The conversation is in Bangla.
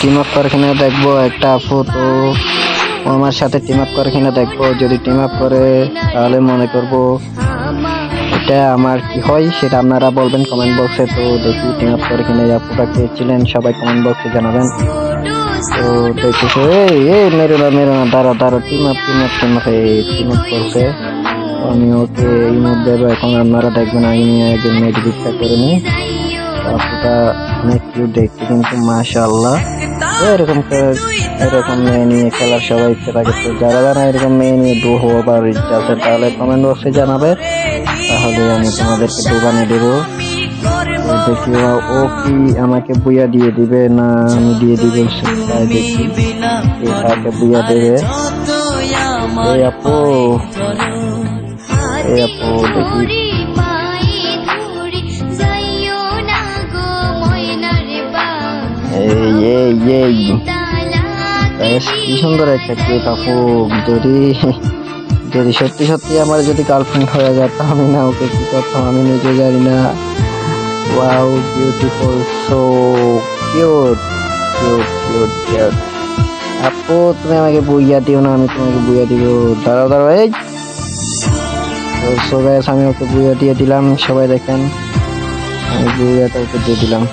টিম আপ করে কিনা দেখব, একটা আপু তো আমার সাথে টিম আপ করে কিনা দেখব, যদি টিম আপ করে তাহলে মনে করব এটা আমার কি হয় সেটা আপনারা বলবেন কমেন্ট বক্সে তো দেখি টিম আপ করে কিনা আপুটা কে সবাই কমেন্ট বক্সে জানাবেন। তো দেখতেছো এই এই, মেরো না মেরো না দাঁড়া দাঁড়া team up team up team up team up করছে। আমি ওকে এই মধ্যে এখন আপনারা দেখবেন আমি একজন ভিক্ষা করে নিই। আপুটা অনেক কিউট দেখতে কিন্তু, মাশাআল্লাহ। এরকম এরকম মেয়ে নিয়ে খেলার সবাই ইচ্ছে থাকে। তো যারা যারা এরকম মেয়ে নিয়ে দু হবার ইচ্ছা আছে, তাহলে কমেন্ট বক্সে জানাবে। তাহলে আমি তোমাদেরকে দু বানিয়ে দেবো। দেখি ও- কি আমাকে বুইয়া দিয়ে দিবে না আমি দিয়ে দিব তাই দেখি। কে কাকে দেবে। এই আপু এই আপু, দেখি। এই এই বেশ কি সুন্দর একটা কেক আপু যদি যদি সত্যি সত্যি আমার যদি গার্লফ্রেন্ড হয়ে যেত আমি না ওকে কি করতাম? আমি নিজে জানি না। Wow beautiful so cute cute cute cute আপু তুমি আমাকে বইয়া দিও না আমি তোমাকে বইয়া দিব। দাঁড়াও দাঁড়াও এই! সো guys, আমি ওকে বইয়া দিয়ে দিলাম সবাই দেখেন। আমি বইয়াটা ওকে দিয়ে দিলাম।